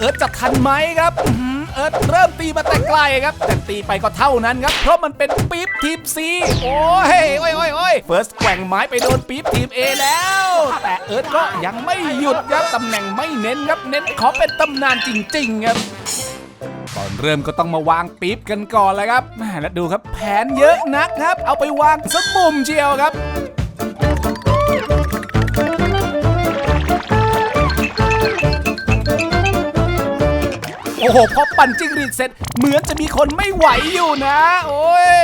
เอิร์ธจะทันไหมครับเอิร์ธเริ่มตีมาแต่ไกลครับ แต่ตีไปก็เท่านั้นครับ เพราะมันเป็นปี๊บทีมซีโอ้ยโอ้ยโอ้ยโอ้ยเฟิร์สแกว่งไม้ไปโดนปี๊บทีม A แล้ว แต่เอิร์ธก็ยังไม่หยุดครับตำแหน่งไม่เน้นครับเน้นขอเป็นตำนานจริง ๆ ครับก่อนเริ่มก็ต้องมาวางปี๊บกันก่อนเลยครับแม่แล้วดูครับแผนเยอะนักครับ เอาไปวางสมุมเชียวครับ โอ้โหพอปั่นจิ้งหรีดเสร็จ เหมือนจะมีคนไม่ไหวอยู่นะ โอ้ย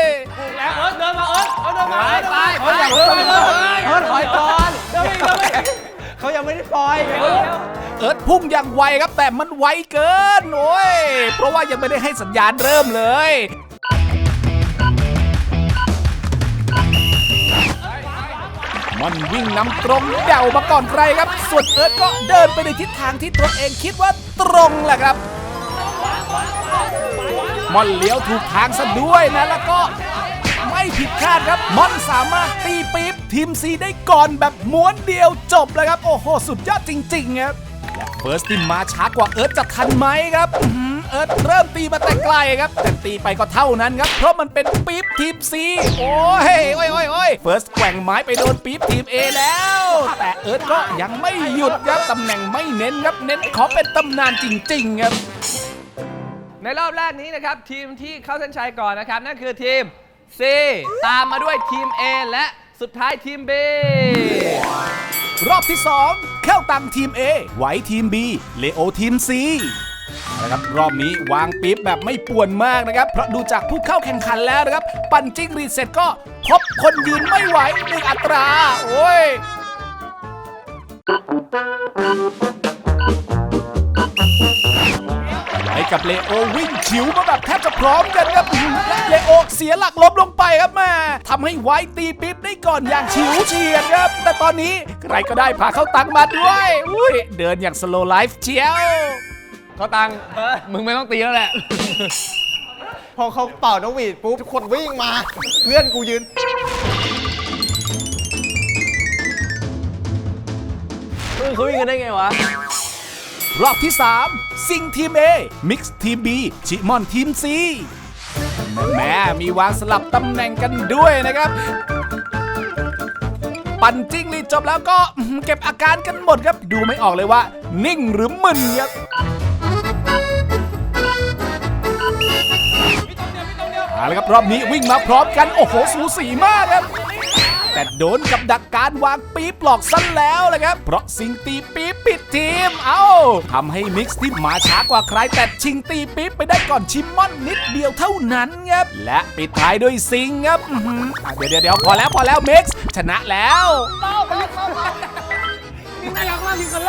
แล้วเอิร์ธเดินมาเอิร์ธเอิร์ธเดินมาไปไปเอิร์ธอย่าเพิ่งไปเลยเอิร์ธถอยก่อนเดินไปเดินไปเขายังไม่ได้ปล่อยเอิร์ธพุ่งอย่างไวครับแต่มันไวเกินโอ้ยเพราะว่ายังไม่ได้ให้สัญญาณเริ่มเลยมันวิ่งนำตรงเดามาก่อนใครครับ ส่วนเอิร์ธก็เดินไปในทิศทางที่ตัวเองคิดว่าตรงแหละครับ มอนเลี้ยวถูกทางซะด้วยนะแล้วก็ไม่ผิดคาดครับมอนสามารถตีปี๊บทีมซีได้ก่อนแบบม้วนเดียวจบเลยครับ โอ้โห สุดยอดจริง ๆ ครับ และเฟิร์สที่มาช้ากว่าเอิร์ธจะทันไหมครับเอิร์ธเริ่มตีมาแต่ไกลครับ แต่ตีไปก็เท่านั้นครับ เพราะมันเป็นปี๊บทีมซีโอ้ยโอ้ยโอ้ยโอ้ยเฟิร์สแกว่งไม้ไปโดนปี๊บทีม A แล้ว แต่เอิร์ธก็ยังไม่หยุดครับตำแหน่งไม่เน้นครับเน้นขอเป็นตำนานจริง ๆ ครับ ในรอบแรกนี้นะครับทีมที่เข้าเส้นชัยก่อนนะครับ นั่นคือทีม C ตามมาด้วยทีม A และสุดท้ายทีม B รอบที่2เข้าตังทีม A ไว้ทีม B เลโอทีม C นะครับรอบนี้วางปี๊บแบบไม่ป่วนมากนะครับ เพราะดูจากผู้เข้าแข่งขันแล้วนะครับ ปั่นจิ้งรีดเสร็จก็พบคนยืนไม่ไหวหนึ่งอัตรา โอ้ย กับเลโอวิ่งฉิวมาแบบแทบจะพร้อมกันครับและเลโอเสียหลักล้มลงไปครับแม่ทำให้ไว้ตีปิ๊บได้ก่อนอย่างฉิวเฉียดครับ แต่ตอนนี้ใครก็ได้พาเข้าตังมาด้วยอุ้ยเดินอย่างสโลไลฟ์เชียวเขาตังมึงไม่ต้องตีแล้วแหละ พอเขาเป่านกหวีดปุ๊บทุกคนวิ่งมา เพื่อนกูยืนเขาวิ่งกันได้ไงวะ รอบที่ 3 ซิงทีม A มิกซ์ทีม B ชิมอนทีม C แม่มีวางสลับตำแหน่งกันด้วยนะครับ ปั่นจิ้งหรีจบแล้วก็เก็บอาการกันหมดครับ ดูไม่ออกเลยว่า นิ่งหรือมึนครับเอาละครับรอบนี้วิ่งมาพร้อมกัน โอ้โห สูสีมากครับ แต่โดนกับดักการวางปี๊บหลอกสั้นแล้วเลยครับ เพราะสิงตีปี๊บปิดทีม เอ้าทำให้มิกซ์ที่มาช้ากว่าใครแต่ชิงตีปี๊บไปได้ก่อนชิมมอนนิดเดียวเท่านั้นครับและปิดท้ายด้วยซิงครับอื้อหืออะเดี๋ยวเดี๋ยวเดี๋ยวพอแล้วพอแล้วมิกซ์ชนะแล้ว